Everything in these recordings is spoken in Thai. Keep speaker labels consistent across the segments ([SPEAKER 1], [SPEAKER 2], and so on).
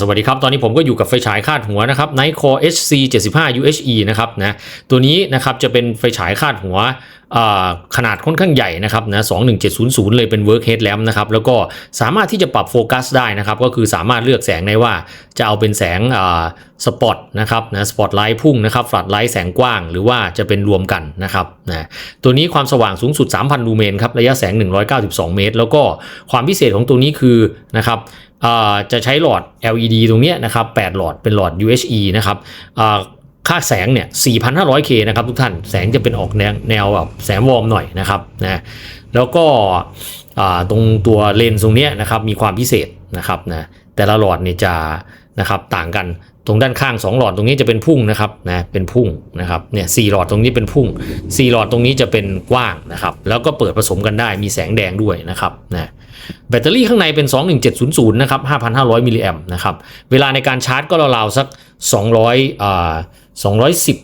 [SPEAKER 1] สวัสดีครับ ตอนนี้ผมก็อยู่กับไฟฉายคาดหัวนะครับ Nightcore HC 75 UHE นะครับนะตัวนี้นะครับจะเป็นไฟฉายคาดหัวขนาดค่อนข้างใหญ่นะครับนะ21700 เลยเป็น work head lamp นะครับแล้วก็สามารถที่จะปรับโฟกัสได้นะครับก็คือสามารถเลือกแสงได้ว่าจะเอาเป็นแสงสปอตนะครับนะสปอตไลท์พุ่งนะครับฟลัดไลท์แสงกว้างหรือว่าจะเป็นรวมกันนะครับนะตัวนี้ความสว่างสูงสุด 3,000 ลูเมนครับระยะแสง 192 เมตร แล้วก็ความพิเศษของตัวนี้คือนะครับ จะใช้หลอด LED ตรงนี้นะครับ8หลอดเป็นหลอด UHE นะครับค่าแสงเนี่ย 4,500K นะครับทุกท่าน แสงจะเป็นออกแนวแนวแบบแสงวอร์มหน่อยนะครับนะแล้วก็ตรงตัวเลนส์ตรงนี้นะครับมีความพิเศษนะครับนะแต่ละหลอดเนี่ยจะ นะครับต่างกันตรงด้านข้าง 2 หลอดตรงนี้จะเป็นพุ่งนะครับนะเป็นพุ่งนะครับเนี่ยสหลอดตรงนี้เป็นพุ่ง4หลอดตรงนี้จะเป็นกว้างนะครับแล้วก็เปิดผสมกันได้มีแสงแดงด้วยนะครับนะแบตเตอรี่ข้างในเป็น 21700นะครับ5,500มิลลิแอมนะครับเวลาในการชาร์จก็ราวๆสัก 200อ่า210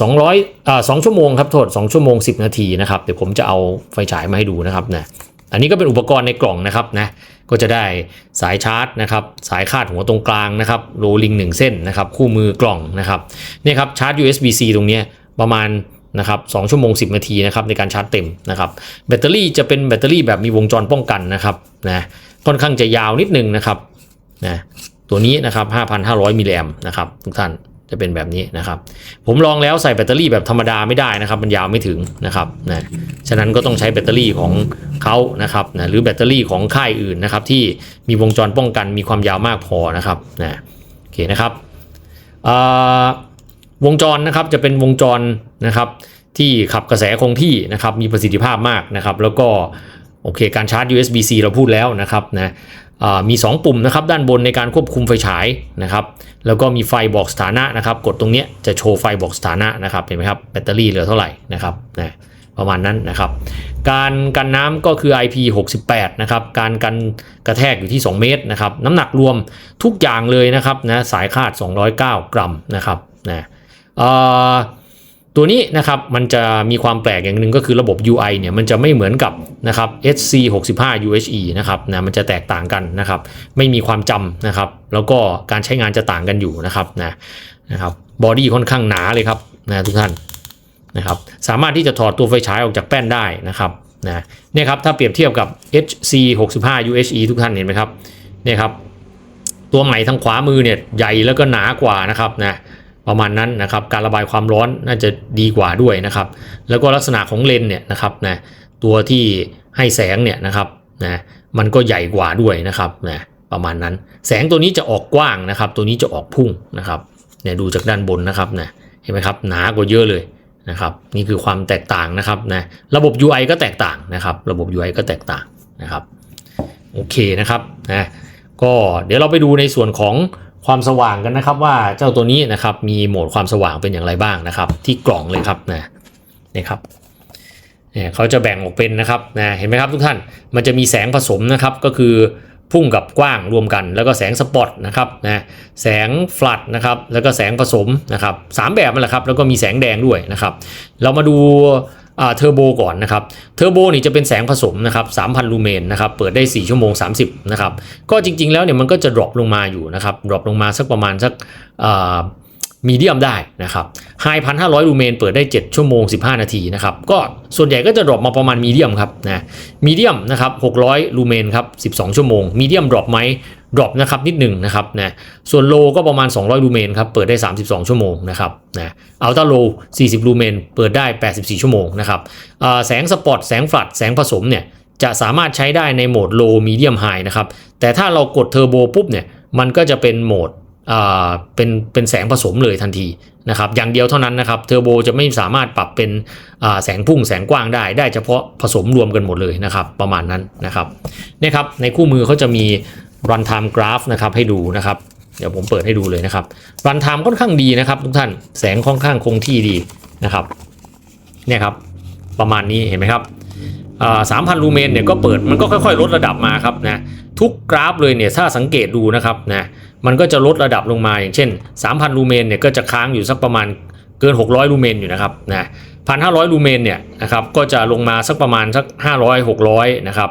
[SPEAKER 1] 200อ่า2ชั่วโมงครับโทษ2ชั่วโมง 10 นาทีนะครับเดี๋ยวผมจะเอาไฟฉายมาให้ดูนะครับนะอันนี้ก็เป็นอุปกรณ์ในกล่องนะครับนะ ก็จะได้สายชาร์จนะครับสายคาดหัวตรงกลางนะครับโรลิง1เส้นนะครับคู่มือกล่องนะครับเนี่ยครับชาร์จ USB-C ตรงนี้ประมาณนะครับ2ชั่วโมง 10 นาทีนะครับในการชาร์จเต็มนะครับแบตเตอรี่จะเป็นแบตเตอรี่แบบมีวงจรป้องกันนะครับนะค่อนข้างจะยาวนิดนึงนะครับนะตัวนี้นะครับ5,500มิลลิแอมนะครับทุกท่าน จะเป็นแบบนี้นะครับ ผมลองแล้วใส่แบตเตอรี่แบบธรรมดาไม่ได้นะครับ มันยาวไม่ถึงนะครับนะฉะนั้นก็ต้องใช้แบตเตอรี่ของเขานะครับนะหรือแบตเตอรี่ของค่ายอื่นนะครับ ที่มีวงจรป้องกันมีความยาวมากพอนะครับนะโอเคนะครับวงจรนะครับจะเป็นวงจรนะครับที่ขับกระแสคงที่นะครับมีประสิทธิภาพมากนะครับ แล้วก็โอเคการชาร์จ USB-C เราพูดแล้วนะครับนะ มี 2 ปุ่มนะครับด้านบนในการควบคุมไฟฉายนะครับแล้วก็มีไฟบอกสถานะนะครับ กดตรงนี้จะโชว์ไฟบอกสถานะนะครับเห็นไหมครับแบตเตอรี่เหลือเท่าไหร่นะครับนะประมาณนั้นนะครับ การกันน้ำก็คือ IP68 นะครับ การกันกระแทกอยู่ที่ 2 เมตรนะครับ น้ำหนักรวมทุกอย่างเลยนะครับนะ สายคาด 209 กรัมนะครับนะเอ่อ ตัวนี้นะครับมันจะมีความแปลกอย่างหนึ่งก็คือระบบ UI เนี่ยมันจะไม่เหมือนกับนะครับ SC65 UHE นะครับนะมันจะแตกต่างกันนะครับไม่มีความจำนะครับแล้วก็การใช้งานจะต่างกันอยู่นะครับนะนะครับบอดี้ค่อนข้างหนาเลยครับนะทุกท่านนะครับสามารถที่จะถอดตัวไฟฉายออกจากแป้นได้นะครับนะเนี่ยครับถ้าเปรียบเทียบกับ HC65 UHE ทุกท่านเห็นไหมครับเนี่ยครับตัวใหม่ทางขวามือเนี่ยใหญ่แล้วก็หนากว่านะครับนะ ประมาณนั้นนะครับ การระบายความร้อนน่าจะดีกว่าด้วยนะครับ แล้วก็ลักษณะของเลนเนี่ยนะครับนะตัวที่ให้แสงเนี่ยนะครับนะมันก็ใหญ่กว่าด้วยนะครับนะประมาณนั้น แสงตัวนี้จะออกกว้างนะครับ ตัวนี้จะออกพุ่งนะครับเนี่ยดูจากด้านบนนะครับนะเห็นไหมครับหนากว่าเยอะเลยนะครับ นี่คือความแตกต่างนะครับนะระบบ UI ก็แตกต่างนะครับ ระบบ UI ก็แตกต่างนะครับโอเคนะครับนะก็เดี๋ยวเราไปดูในส่วนของ ความสว่างกันนะครับว่าเจ้าตัวนี้นะครับมีโหมดความสว่างเป็นอย่างไรบ้างนะครับ ที่กล่องเลยครับนะนี่ครับเนี่ยเขาจะแบ่งออกเป็นนะครับนะเห็นไหมครับทุกท่านมันจะมีแสงผสมนะครับก็คือพุ่งกับกว้างรวมกัน แล้วก็แสงสปอตนะครับนะแสงฟลัดนะครับแล้วก็แสงผสมนะครับสามแบบนั่นแหละครับแล้วก็มีแสงแดงด้วยนะครับ เรามาดู เทอร์โบก่อนนะครับ เทอร์โบนี่จะเป็นแสงผสมนะครับ 3,000 ลูเมนนะครับ เปิดได้ 4 ชั่วโมง 30 นะครับ ก็จริงๆ แล้วเนี่ยมันก็จะดรอปลงมาอยู่นะครับ ดรอปลงมาสักประมาณสักมีเดียมได้นะครับไฮพันห้าร้อยลูเมนเปิดได้ 7 ชั่วโมง 15 นาทีนะครับ ก็ส่วนใหญ่ก็จะดรอปมาประมาณมีเดียมครับนะ มีเดียมนะครับ600 ลูเมนครับ 12 ชั่วโมง มีเดียมดรอปไหม ดรอปนะครับนิดหนึ่งนะครับนะส่วนโลก็ประมาณ 200 ลูเมนครับเปิดได้ 32 ชั่วโมงนะครับนะอัลต้าโล 40 ลูเมนเปิดได้ 84 ชั่วโมงนะครับแสงสปอต แสงฟลัด แสงผสมเนี่ยจะสามารถใช้ได้ในโหมดโลมีเดียมไฮนะครับแต่ถ้าเรากดเทอร์โบปุ๊บเนี่ยมันก็จะเป็นโหมดเป็นเป็นแสงผสมเลยทันทีนะครับอย่างเดียวเท่านั้นนะครับเทอร์โบจะไม่สามารถปรับเป็นแสงพุ่งแสงกว้างได้ ได้เฉพาะผสมรวมกันหมดเลยนะครับประมาณนั้นนะครับนี่ครับในคู่มือเขาจะมี run time graph นะครับให้ดูนะครับ เดี๋ยวผมเปิดให้ดูเลยนะครับ run time ค่อนข้างดีนะครับ ทุกท่านแสงค่อนข้างคงที่ดีนะครับเนี่ยครับประมาณนี้เห็นไหมครับสามพันลูเมนเนี่ยก็เปิดมันก็ค่อยๆ ลดระดับมาครับนะทุกกราฟเลยเนี่ยถ้าสังเกตดูนะครับนะมันก็จะลดระดับลงมาอย่างเช่น 3,000 ลูเมนเนี่ยก็จะค้างอยู่สักประมาณเกิน 600 ลูเมนอยู่นะครับนะ พันห้าร้อยลูเมนเนี่ยนะครับก็จะลงมาสักประมาณสัก 500 600นะครับ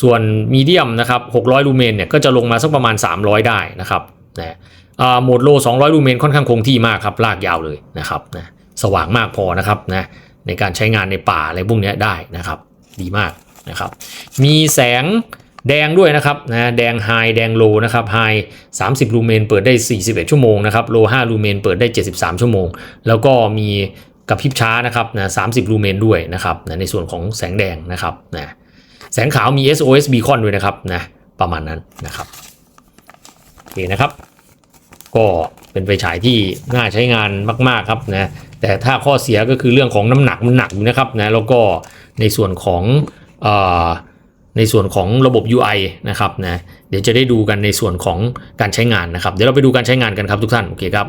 [SPEAKER 1] ส่วนมีเดียมนะครับ600 ลูเมนเนี่ยก็จะลงมาสักประมาณ 300 ได้นะครับนะอ่าโหมดโล 200 ลูเมนค่อนข้างคงที่มากครับลากยาวเลยนะครับนะสว่างมากพอนะครับนะในการใช้งานในป่าอะไรพวกนี้ได้นะครับดีมากนะครับมีแสงแดงด้วยนะครับนะแดงไฮแดงโลนะครับไฮ30 ลูเมนเปิดได้ 41 ชั่วโมงนะครับโล5ลูเมนเปิดได้ 73 ชั่วโมง แล้วก็มี กระพริบช้านะครับนะ30ลูเมนด้วยนะครับนะในส่วนของแสงแดงนะครับนะแสงขาวมี SOS Beacon ด้วยนะครับนะประมาณนั้นนะครับโอเคนะครับ ก็เป็นไฟฉายที่น่าใช้งานมากๆครับนะแต่ถ้าข้อเสียก็คือเรื่องของน้ำหนักมันหนักอยู่นะครับนะแล้วก็ในส่วนของเอ่อในส่วนของระบบ UI นะครับนะเดี๋ยวจะได้ดูกันในส่วนของการใช้งานนะครับ เดี๋ยวเราไปดูการใช้งานกันครับทุกท่าน โอเคครับ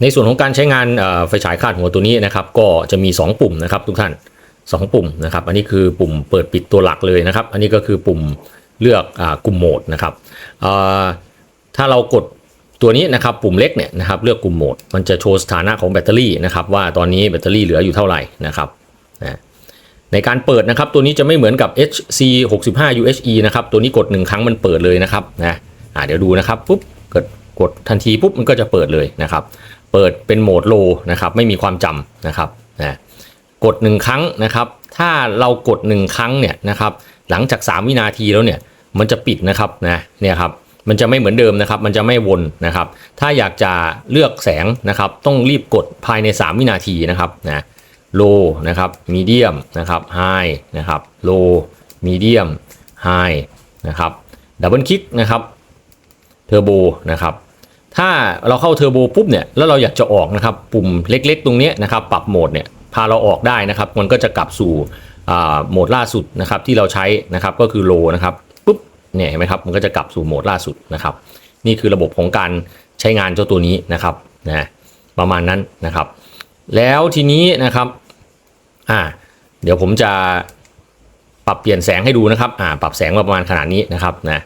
[SPEAKER 1] ในส่วนของการใช้งานไฟฉายคาดหัวตัวนี้นะครับ ก็จะมี 2 ปุ่มนะครับทุกท่าน 2 ปุ่มนะครับ อันนี้คือปุ่มเปิดปิดตัวหลักเลยนะครับ อันนี้ก็คือปุ่มเลือกอกลุ่มโหมดนะครับถ้าเรากดตัวนี้นะครับปุ่มเล็กเนี่ยนะครับเลือกกลุ่มโหมด มันจะโชว์สถานะของแบตเตอรี่นะครับว่าตอนนี้แบตเตอรี่เหลืออยู่เท่าไหร่นะครับนะในการเปิดนะครับตัวนี้จะไม่เหมือนกับ HC 65 UHE นะครับตัวนี้กด 1 ครั้งมันเปิดเลยนะครับนะเดี๋ยวดูนะครับปุ๊บกดกดทันทีปุ๊บมันก็จะเปิดเลยนะครับ เปิดเป็นโหมดโลนะครับไม่มีความจำนะครับนะกด 1 ครั้งนะครับ ถ้าเรากด 1 ครั้งเนี่ยนะครับหลังจาก 3 วินาทีแล้วเนี่ยมันจะปิดนะครับนะเนี่ยครับมันจะไม่เหมือนเดิมนะครับ มันจะไม่วนนะครับ ถ้าอยากจะเลือกแสงนะครับ ต้องรีบกดภายใน 3 วินาทีนะครับนะโลนะครับมีเดียมนะครับไฮนะครับโลมีเดียมไฮนะครับดับเบิลคลิกนะครับเทอร์โบนะครับ ถ้าเราเข้าเทอร์โบปุ๊บเนี่ยแล้วเราอยากจะออกนะครับปุ่มเล็กๆ ตรงนี้นะครับปรับโหมดเนี่ยพาเราออกได้นะครับมันก็จะกลับสู่โหมดล่าสุดนะครับที่เราใช้นะครับก็คือโลนะครับปุ๊บเนี่ยเห็นไหมครับมันก็จะกลับสู่โหมดล่าสุดนะครับ นี่คือระบบของการใช้งานเจ้าตัวนี้นะครับนะประมาณนั้นนะครับ แล้วทีนี้นะครับอ่าเดี๋ยวผมจะปรับเปลี่ยนแสงให้ดูนะครับอ่าปรับแสงมาประมาณขนาดนี้นะครับนะ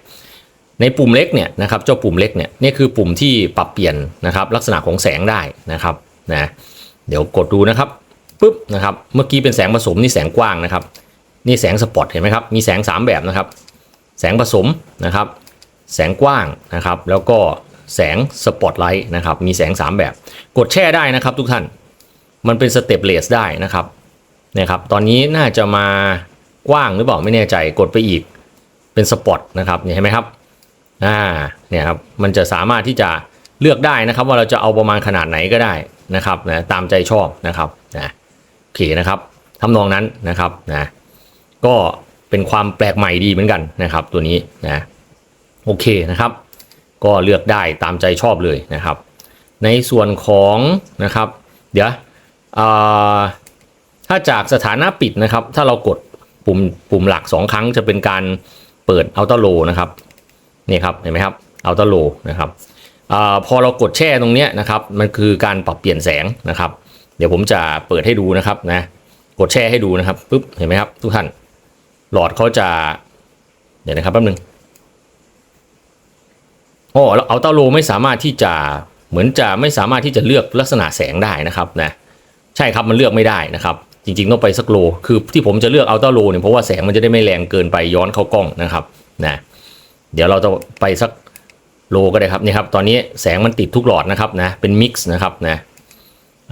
[SPEAKER 1] ในปุ่มเล็กเนี่ยนะครับเจ้าปุ่มเล็กเนี่ยนี่คือปุ่มที่ปรับเปลี่ยนนะครับลักษณะของแสงได้นะครับนะเดี๋ยวกดดูนะครับปุ๊บนะครับเมื่อกี้เป็นแสงผสมนี่แสงกว้างนะครับ นี่แสงสปอตเห็นไหมครับมีแสง 3 แบบนะครับ แสงผสมนะครับ แสงกว้างนะครับ แล้วก็แสงสปอตไลท์นะครับมีแสง 3 แบบ กดแช่ได้นะครับทุกท่านมันเป็นสเต็ปเลสได้นะครับนะครับ ตอนนี้น่าจะมากว้างหรือเปล่าไม่แน่ใจกดไปอีกเป็นสปอตนะครับเนี่ยเห็นไหมครับ อ่าเนี่ยครับมันจะสามารถที่จะเลือกได้นะครับ ว่าเราจะเอาประมาณขนาดไหนก็ได้นะครับนะตามใจชอบนะครับนะโอเคนะครับทำนองนั้นนะครับนะก็เป็นความแปลกใหม่ดีเหมือนกันนะครับ ตัวนี้นะโอเคนะครับ ก็เลือกได้ตามใจชอบเลยนะครับ ในส่วนของนะครับ เดี๋ยวถ้าจากสถานะปิดนะครับ ถ้าเรากดปุ่มปุ่มหลัก 2 ครั้งจะเป็นการเปิดอัลต a โลนะครับ นี่ครับเห็นไหมครับอัลต a โลนะครับอพอเรากดแช่ตรงนี้นะครับมันคือการปรับเปลี่ยนแสงนะครับ เดี๋ยวผมจะเปิดให้ดูนะครับนะกดแช่ให้ดูนะครับปุ๊บเห็นไหมครับทุกท่านหลอดเขาจะเดี๋ยวนะครับแป๊บนึงโอ้แล้วอัลตโลไม่สามารถที่จะเหมือนจะไม่สามารถที่จะเลือกลักษณะแสงได้นะครับนะใช่ครับมันเลือกไม่ได้นะครับจริงๆต้องไปสักโล คือที่ผมจะเลือกอัลต a โลเนี่ยเพราะว่าแสงมันจะได้ไม่แรงเกินไปย้อนเข้ากล้องนะครับนะ เดี๋ยวเราจะไปสักโลก็ได้ครับนี่ครับ ตอนนี้แสงมันติดทุกหลอดนะครับนะ เป็นมิกซ์นะครับนะ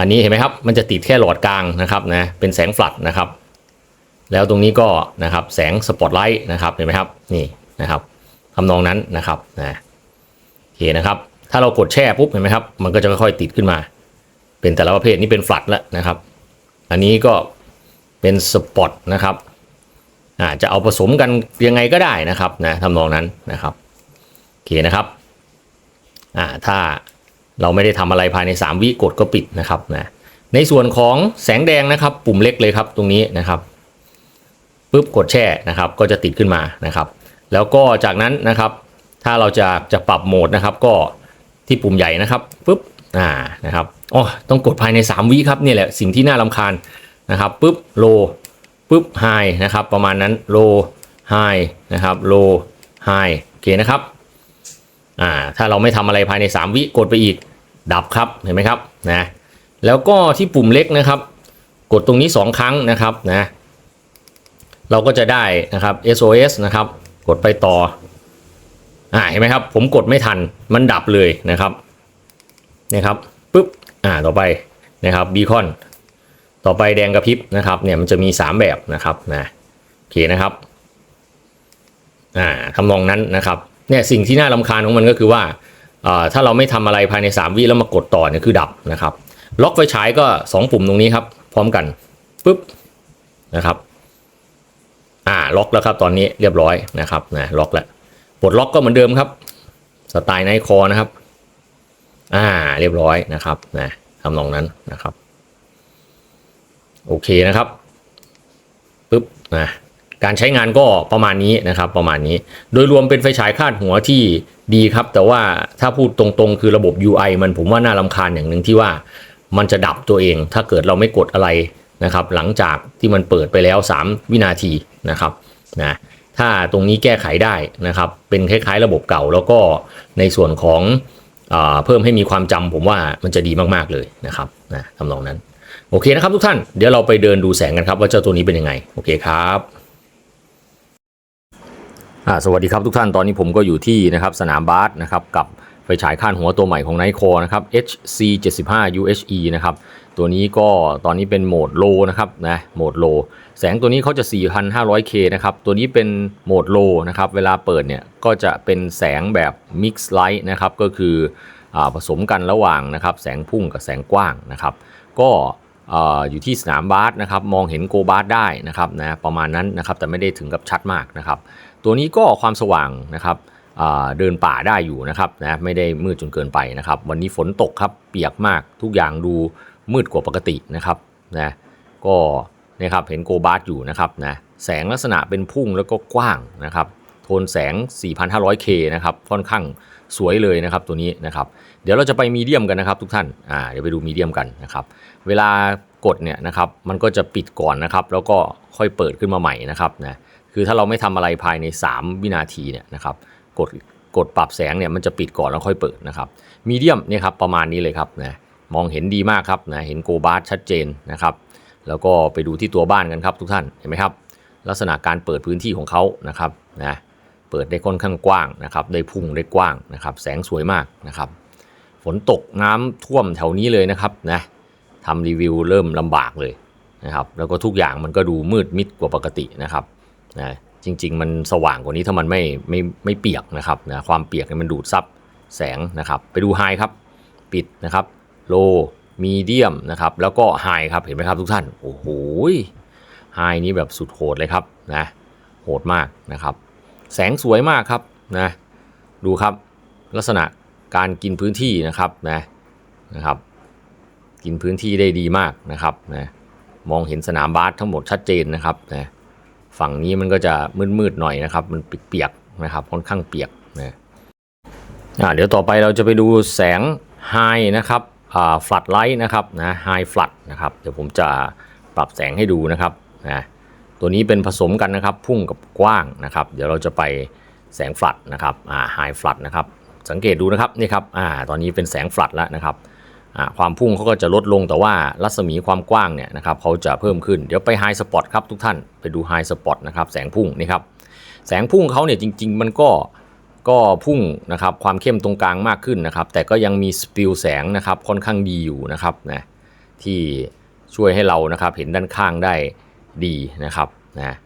[SPEAKER 1] อันนี้เห็นไหมครับ มันจะติดแค่หลอดกลางนะครับนะ เป็นแสงฟลัดนะครับ แล้วตรงนี้ก็นะครับแสงสปอตไลท์นะครับเห็นไหมครับ นี่นะครับทำนองนั้นนะครับนะโอเคนะครับ ถ้าเรากดแช่ปุ๊บเห็นไหมครับ มันก็จะค่อยๆติดขึ้นมา เป็นแต่ละประเภทนี่เป็นฟลัดแล้วนะครับ อันนี้ก็เป็นสปอตนะครับ จะเอาผสมกันยังไงก็ได้นะครับนะทำนองนั้นนะครับโอเคนะครับอ่าถ้าเราไม่ได้ทำอะไรภายใน 3 วิกดก็ปิดนะครับนะในส่วนของแสงแดงนะครับ ปุ่มเล็กเลยครับตรงนี้นะครับปุ๊บกดแช่นะครับ ก็จะติดขึ้นมานะครับ แล้วก็จากนั้นนะครับ ถ้าเราจะจะปรับโหมดนะครับ ก็ที่ปุ่มใหญ่นะครับปุ๊บอ่านะครับอ๋อต้องกดภายใน 3 วิครับนี่แหละสิ่งที่น่ารำคาญนะครับปุ๊บโล ปุ๊บไฮนะครับประมาณนั้นโลไฮนะครับโลไฮโอเคนะครับอ่าถ้าเราไม่ทำอะไรภายใน 3 วิกดไปอีกดับครับเห็นไหมครับนะแล้วก็ที่ปุ่มเล็กนะครับ กดตรงนี้ 2 ครั้งนะครับนะเราก็จะได้นะครับ SOS นะครับกดไปต่ออ่าเห็นไหมครับผมกดไม่ทันมันดับเลยนะครับนี่ครับปุ๊บอ่าต่อไปนะครับบีคอน ต่อไปแดงกระพริบนะครับเนี่ยมันจะมี 3 แบบนะครับนะโอเคนะครับอ่าทำนองนั้นนะครับเนี่ยสิ่งที่น่ารำคาญของมันก็คือว่าอ่าถ้าเราไม่ทำอะไรภายใน 3 วิแล้วมากดต่อเนี่ยคือดับนะครับ ล็อกไฟฉายก็ 2 ปุ่มตรงนี้ครับ พร้อมกันปุ๊บนะครับอ่าล็อกแล้วครับตอนนี้เรียบร้อยนะครับนะล็อกแล้วปลดล็อกก็เหมือนเดิมครับ สไตล์ไนท์คอนะครับ อ่าเรียบร้อยนะครับนะทำนองนั้นนะครับ โอเคนะครับปุ๊บนะการใช้งานก็ประมาณนี้นะครับประมาณนี้ โดยรวมเป็นไฟฉายคาดหัวที่ดีครับ แต่ว่าถ้าพูดตรงๆ คือระบบ UI มันผมว่าน่ารำคาญอย่างหนึ่งที่ว่ามันจะดับตัวเอง ถ้าเกิดเราไม่กดอะไรนะครับ หลังจากที่มันเปิดไปแล้ว 3 วินาทีนะครับนะถ้าตรงนี้แก้ไขได้นะครับ เป็นคล้ายๆ ระบบเก่าแล้วก็ในส่วนของอเพิ่มให้มีความจำผมว่ามันจะดีมากๆเลยนะครับนะทำนองนั้น โอเคนะครับทุกท่านเดี๋ยวเราไปเดินดูแสงกันครับว่าเจ้าตัวนี้เป็นยังไง โอเคครับอ่าสวัสดีครับทุกท่านตอนนี้ผมก็อยู่ที่นะครับสนามบาสนะครับกับไฟฉายข้านหัวตัวใหม่ของไนโคนะครับ HC 75 UHE นะครับตัวนี้ก็ตอนนี้เป็นโหมดโลนะครับนะโหมดโลแสงตัวนี้เขาจะ 4,500K นะครับตัวนี้เป็นโหมดโลนะครับเวลาเปิดเนี่ยก็จะเป็นแสงแบบ Mix Light นะครับก็คืออผสมกันระหว่างนะครับแสงพุ่งกับแสงกว้างนะครับก็ อยู่ที่สนามบาสนะครับมองเห็นโกบาสได้นะครับนะประมาณนั้นนะครับแต่ไม่ได้ถึงกับชัดมากนะครับ ตัวนี้ก็ความสว่างนะครับเดินป่าได้อยู่นะครับนะไม่ได้มืดจนเกินไปนะครับ วันนี้ฝนตกครับเปียกมากทุกอย่างดูมืดกว่าปกตินะครับนะก็เนี่ยครับเห็นโกบาสอยู่นะครับนะแสงลักษณะเป็นพุ่งแล้วก็กว้างนะครับ โทนแสง 4,500K นะครับค่อนข้างสวยเลยนะครับตัวนี้นะครับ เดี๋ยวเราจะไปมีเดียมกันนะครับทุกท่าน อ่า เดี๋ยวไปดูมีเดียมกันนะครับ เวลากดเนี่ยนะครับ มันก็จะปิดก่อนนะครับ แล้วก็ค่อยเปิดขึ้นมาใหม่นะครับนะ คือถ้าเราไม่ทำอะไรภายใน 3 วินาทีเนี่ยนะครับ กด กดปรับแสงเนี่ยมันจะปิดก่อนแล้วค่อยเปิดนะครับ มีเดียมเนี่ยครับประมาณนี้เลยครับนะ มองเห็นดีมากครับนะ เห็นโกบาร์ชัดเจนนะครับ แล้วก็ไปดูที่ตัวบ้านกันครับทุกท่าน เห็นไหมครับ ลักษณะการเปิดพื้นที่ของเขานะครับนะ เปิดได้ค่อนข้างกว้างนะครับ ได้พุ่งได้กว้างนะครับ แสงสวยมากนะครับ ฝนตกน้ำท่วมแถวนี้เลยนะครับนะทำรีวิวเริ่มลำบากเลยนะครับ แล้วก็ทุกอย่างมันก็ดูมืดมิดกว่าปกตินะครับนะจริง ๆ มันสว่างกว่านี้ถ้ามันไม่ไม่ไม่เปียกนะครับนะความเปียกเนี่ยมันดูดซับแสงนะครับ ไปดูไฮครับ ปิดนะครับโลมีเดียมนะครับ แล้วก็ไฮครับเห็นไหมครับทุกท่าน โอ้โหไฮนี้แบบสุดโหดเลยครับนะโหดมากนะครับ แสงสวยมากครับนะดูครับลักษณะ การกินพื้นที่นะครับนะนะครับ กินพื้นที่ได้ดีมากนะครับนะมองเห็นสนามบาสทั้งหมดชัดเจนนะครับนะฝั่งนี้มันก็จะมืดๆหน่อยนะครับ มันเปียกๆนะครับค่อนข้างเปียกนะอ่าเดี๋ยวต่อไปเราจะไปดูแสงไฮนะครับอ่าฟลัดไลท์นะครับนะไฮฟลัดนะครับเดี๋ยวผมจะปรับแสงให้ดูนะครับนะตัวนี้เป็นผสมกันนะครับ พุ่งกับกว้างนะครับ เดี๋ยวเราจะไปแสงฟลัดนะครับอ่าไฮฟลัดนะครับ สังเกตดูนะครับนี่ครับอ่าตอนนี้เป็นแสงฟลัดแล้วนะครับอ่าความพุ่งเขาก็จะลดลงแต่ว่ารัศมีความกว้างเนี่ยนะครับเขาจะเพิ่มขึ้นเดี๋ยวไปไฮสปอตครับทุกท่านไปดูไฮสปอตนะครับแสงพุ่งนี่ครับแสงพุ่งเขาเนี่ยจริง ๆ มันก็ก็พุ่งนะครับความเข้มตรงกลางมากขึ้นนะครับ แต่ก็ยังมีสปิลแสงนะครับค่อนข้างดีอยู่นะครับนะที่ช่วยให้เรานะครับเห็นด้านข้างได้ดีนะครับนะ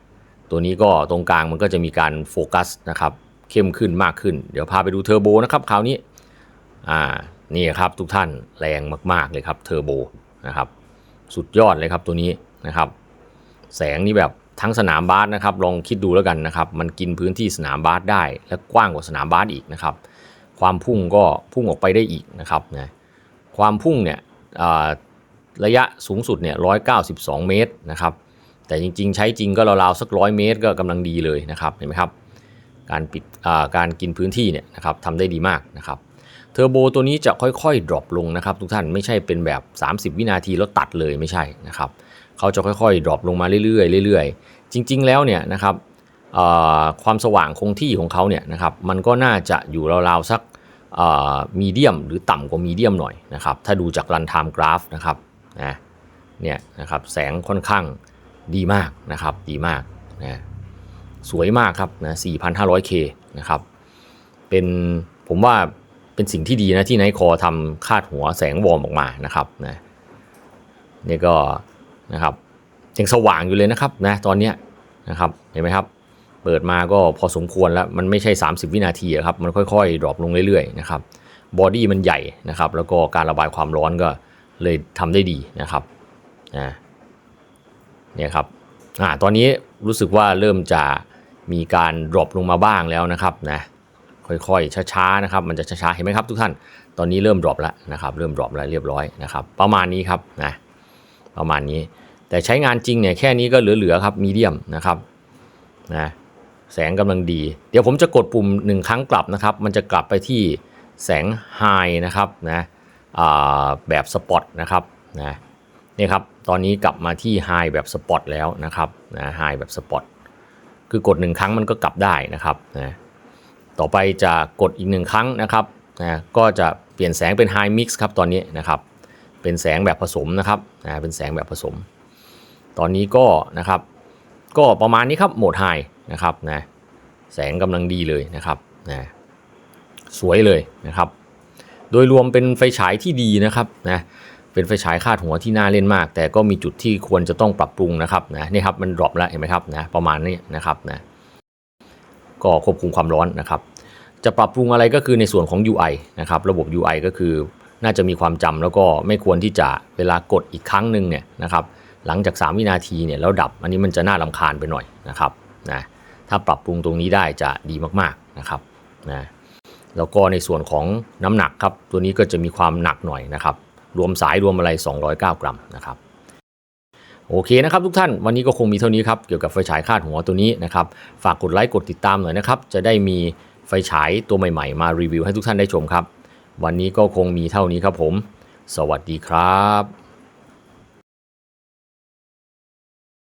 [SPEAKER 1] ตัวนี้ก็ตรงกลางมันก็จะมีการโฟกัสนะครับ เข้มขึ้นมากขึ้น เดี๋ยวพาไปดูเทอร์โบนะครับคราวนี้อ่านี่ครับทุกท่านแรงมาก ๆเลยครับเทอร์โบนะครับสุดยอดเลยครับตัวนี้นะครับแสงนี่แบบทั้งสนามบาสนะครับลองคิดดูแล้วกันนะครับมันกินพื้นที่สนามบาสได้ และกว้างกว่าสนามบาสอีกนะครับความพุ่งก็พุ่งออกไปได้อีกนะครับนะความพุ่งเนี่ยระยะสูงสุดเนี่ย192เมตรนะครับแต่จริงๆ ใช้จริงก็ราวๆสักร้อยเมตรก็กำลังดีเลยนะครับเห็นไหมครับ การปิดการกินพื้นที่เนี่ยนะครับทำได้ดีมากนะครับเทอร์โบตัวนี้จะค่อยๆ ดรอปลงนะครับทุกท่านไม่ใช่เป็นแบบ 30 วินาทีแล้วตัดเลยไม่ใช่นะครับเขาจะค่อยๆ ดรอปลงมาเรื่อยๆเรื่อยๆ จริง ๆ แล้วเนี่ยนะครับความสว่างคงที่ของเขาเนี่ยนะครับมันก็น่าจะอยู่ราวๆสักมีเดียมหรือต่ำกว่ามีเดียมหน่อยนะครับถ้าดูจากรันไทม์กราฟนะครับนะเนี่ยนะครับแสงค่อนข้างดีมากนะครับดีมากนะ สวยมากครับนะ 4,500K นะครับ เป็นผมว่าเป็นสิ่งที่ดีนะที่ไนคอทำคาดหัวแสงวอร์มออกมานะครับนะนี่ก็นะครับยังสว่างอยู่เลยนะครับนะตอนเนี้ยนะครับเห็นไหมครับ เปิดมาก็พอสมควรแล้ว มันไม่ใช่ 30 วินาทีอะครับมันค่อยๆ ดรอปลงเรื่อยๆนะครับบอดี้มันใหญ่นะครับ แล้วก็การระบายความร้อนก็เลยทำได้ดีนะครับนะเนี่ยครับอ่าตอนนี้รู้สึกว่าเริ่มจะ มีการดรอปลงมาบ้างแล้วนะครับนะค่อยๆช้าๆนะครับมันจะช้าๆเห็นไหมครับทุกท่านตอนนี้เริ่มดรอปแล้วนะครับเริ่มดรอปแล้วเรียบร้อยนะครับประมาณนี้ครับนะประมาณนี้ แต่ใช้งานจริงเนี่ยแค่นี้ก็เหลือๆครับมีเดียมนะครับนะแสงกำลังดี เดี๋ยวผมจะกดปุ่ม 1 ครั้งกลับนะครับ มันจะกลับไปที่แสงไฮนะครับนะแบบสปอตนะครับนะนี่ครับตอนนี้กลับมาที่ไฮแบบสปอตแล้วนะครับนะไฮแบบสปอต คือกด 1 ครั้งมันก็กลับได้นะครับนะต่อไปจะกดอีก 1 ครั้งนะครับนะก็จะเปลี่ยนแสงเป็นไฮมิกซ์ครับตอนนี้นะครับ เป็นแสงแบบผสมนะครับนะเป็นแสงแบบผสม ตอนนี้ก็นะครับ ก็ประมาณนี้ครับโหมดไฮนะครับนะแสงกำลังดีเลยนะครับนะสวยเลยนะครับ โดยรวมเป็นไฟฉายที่ดีนะครับนะ เป็นไฟฉายคาดหัวที่น่าเล่นมาก แต่ก็มีจุดที่ควรจะต้องปรับปรุงนะครับนะนี่ครับมันดรอปแล้วเห็นไหมครับนะประมาณนี้นะครับนะก็ควบคุมความร้อนนะครับ จะปรับปรุงอะไรก็คือในส่วนของ UI นะครับระบบ UI ก็คือน่าจะมีความจำแล้วก็ไม่ควรที่จะเวลากดอีกครั้งหนึ่งเนี่ยนะครับหลังจาก 3 วินาทีเนี่ยแล้วดับ อันนี้มันจะน่าลำคาญไปหน่อยนะครับนะถ้าปรับปรุงตรงนี้ได้จะดีมากๆนะครับนะแล้วก็ในส่วนของน้ำหนักครับตัวนี้ก็จะมีความหนักหน่อยนะครับ รวมสายรวมอะไร 209 กรัมนะครับโอเคนะครับทุกท่านวันนี้ก็คงมีเท่านี้ครับ เกี่ยวกับไฟฉายคาดหัวตัวนี้นะครับ ฝากกดไลค์กดติดตามหน่อยนะครับ จะได้มีไฟฉายตัวใหม่ๆ มารีวิวให้ทุกท่านได้ชมครับ วันนี้ก็คงมีเท่านี้ครับผม สวัสดีครับ